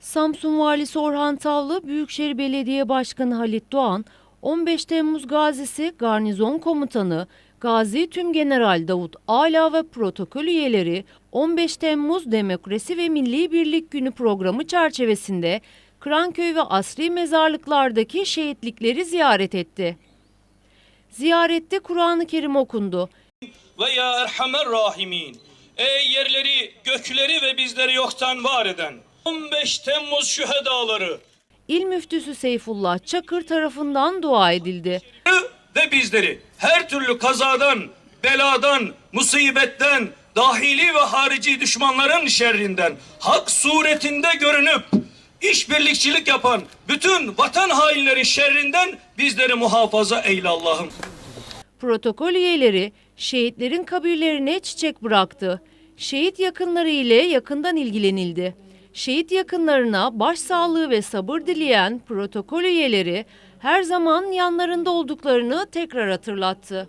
Samsun Valisi Orhan Tavlı, Büyükşehir Belediye Başkanı Halit Doğan, 15 Temmuz Gazisi Garnizon Komutanı Gazi Tümgeneral Davut Ala ve protokol üyeleri 15 Temmuz Demokrasi ve Milli Birlik Günü programı çerçevesinde Kıranköy ve Asri mezarlıklardaki şehitlikleri ziyaret etti. Ziyarette Kur'an-ı Kerim okundu. ve ya erhamer rahimin. Ey yerleri, gökleri ve bizleri yoktan var eden 15 Temmuz şühedaları İl Müftüsü Seyfullah Çakır tarafından dua edildi. ve bizleri her türlü kazadan, beladan, musibetten, dahili ve harici düşmanların şerrinden hak suretinde görünüp işbirlikçilik yapan bütün vatan hainleri şerrinden bizleri muhafaza eyle Allah'ım. Protokol üyeleri şehitlerin kabirlerine çiçek bıraktı. Şehit yakınları ile yakından ilgilenildi. Şehit yakınlarına başsağlığı ve sabır dileyen protokol üyeleri her zaman yanlarında olduklarını tekrar hatırlattı.